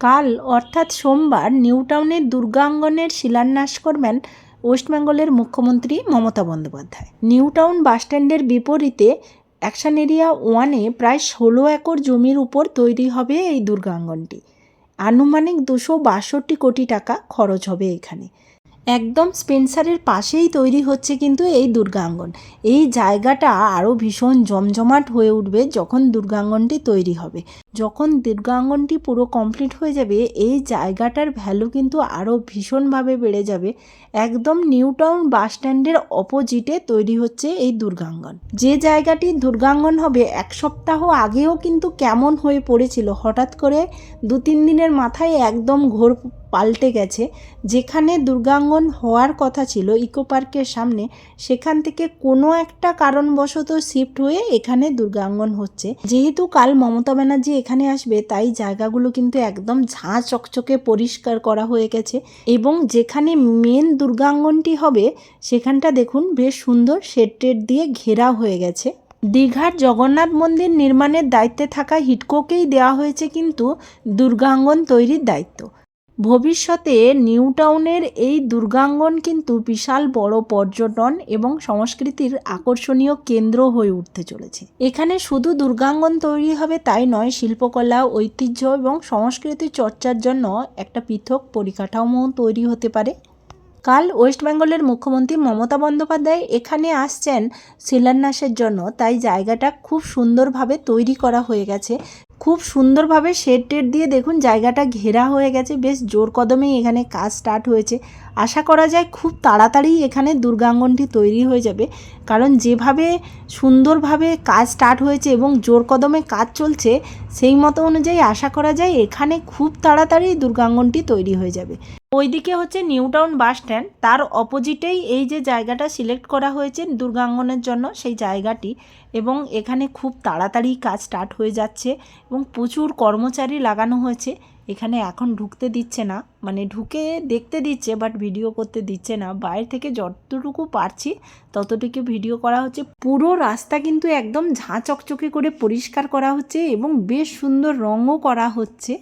কাল, অর্থাৎ সোমবার, নিউটাউনের দুর্গাঙ্গনের শিলান্যাস করবেন ওয়েস্টবেঙ্গলের মুখ্যমন্ত্রী মমতা বন্দ্যোপাধ্যায়। নিউটাউন বাসস্ট্যান্ডের বিপরীতে অ্যাকশন এরিয়া ওয়ানে প্রায় ষোলো একর জমির উপর তৈরি হবে এই দুর্গাঙ্গনটি। আনুমানিক দুশো বাষট্টি কোটি টাকা খরচ হবে এখানে। একদম স্পেন্সারের পাশেই তৈরি হচ্ছে কিন্তু এই দুর্গাঙ্গন। এই জায়গাটা আরও ভীষণ জমজমাট হয়ে উঠবে যখন দুর্গাঙ্গনটি তৈরি হবে। যখন দুর্গাঙ্গনটি পুরো কমপ্লিট হয়ে যাবে, এই জায়গাটার ভ্যালু কিন্তু আরও ভীষণভাবে বেড়ে যাবে। একদম নিউটাউন বাস স্ট্যান্ডের অপোজিটে তৈরি হচ্ছে এই দুর্গাঙ্গন। যে জায়গাটি দুর্গাঙ্গন হবে, এক সপ্তাহ আগেও কিন্তু কেমন হয়ে পড়েছিল। হঠাৎ করে দু তিন দিনের মাথায় একদম ঘোর পাল্টে গেছে। যেখানে দুর্গাঙ্গন হওয়ার কথা ছিল ইকো পার্কের সামনে, সেখান থেকে কোনো একটা কারণবশত শিফট হয়ে এখানে দুর্গাঙ্গন হচ্ছে। যেহেতু কাল মমতা ব্যানার্জি এখানে আসবে, তাই জায়গাগুলো কিন্তু একদম ঝাঁ চকচকে পরিষ্কার করা হয়ে গেছে এবং যেখানে মেন দুর্গাঙ্গনটি হবে, সেখানটা দেখুন বেশ সুন্দর শেড দিয়ে ঘেরা হয়ে গেছে। দীঘার জগন্নাথ মন্দির নির্মাণের দায়িত্বে থাকা হিটকোকেই দেওয়া হয়েছে কিন্তু দুর্গাঙ্গন তৈরির দায়িত্ব। ভবিষ্যতে নিউ টাউনের এই দুর্গাঙ্গন কিন্তু বিশাল বড় পর্যটন এবং সংস্কৃতির আকর্ষণীয় কেন্দ্র হয়ে উঠতে চলেছে। এখানে শুধু দুর্গাঙ্গন তৈরি হবে তাই নয়, শিল্পকলা, ঐতিহ্য এবং সংস্কৃতি চর্চার জন্য একটা পৃথক পরিকাঠামো তৈরি হতে পারে। কাল ওয়েস্ট বেঙ্গলের মুখ্যমন্ত্রী মমতা বন্দ্যোপাধ্যায় এখানে আসছেন শিলান্যাসের জন্য, তাই জায়গাটা খুব সুন্দরভাবে তৈরি করা হয়ে গেছে। খুব সুন্দরভাবে শেড টেড দিয়ে দেখুন জায়গাটা ঘেরা হয়ে গেছে, বেশ জোর কদমেই এখানে কাজ স্টার্ট হয়েছে। আশা করা যায় খুব তাড়াতাড়ি এখানে দুর্গাঙ্গনটি তৈরি হয়ে যাবে, কারণ যেভাবে সুন্দরভাবে কাজ স্টার্ট হয়েছে এবং জোর কদমে কাজ চলছে সেই মতো অনুযায়ী আশা করা যায় এখানে খুব তাড়াতাড়ি দুর্গাঙ্গনটি তৈরি হয়ে যাবে। ওইদিকে হচ্ছে নিউ টাউন বাস স্ট্যান্ড। তার অপোজিটেই এই যে জায়গাটা সিলেক্ট করা হয়েছে দুর্গাঙ্গনের জন্য সেই জায়গাটি এবং এখানে খুব তাড়াতাড়ি কাজ স্টার্ট হয়ে যাচ্ছে এবং প্রচুর কর্মচারী লাগানো হয়েছে। এখানে এখন ঢুকতে দিচ্ছে না। মানে ঢুকে দেখতে দিচ্ছে বাট ভিডিও করতে দিচ্ছে না। বাইরে থেকে যতটুকু পারছি, ততটুকু ভিডিও করা হচ্ছে। পুরো রাস্তা কিন্তু একদম ঝাঁ চকচকে করে পরিষ্কার করা হচ্ছে এবং বেশ সুন্দর রঙও করা হচ্ছে।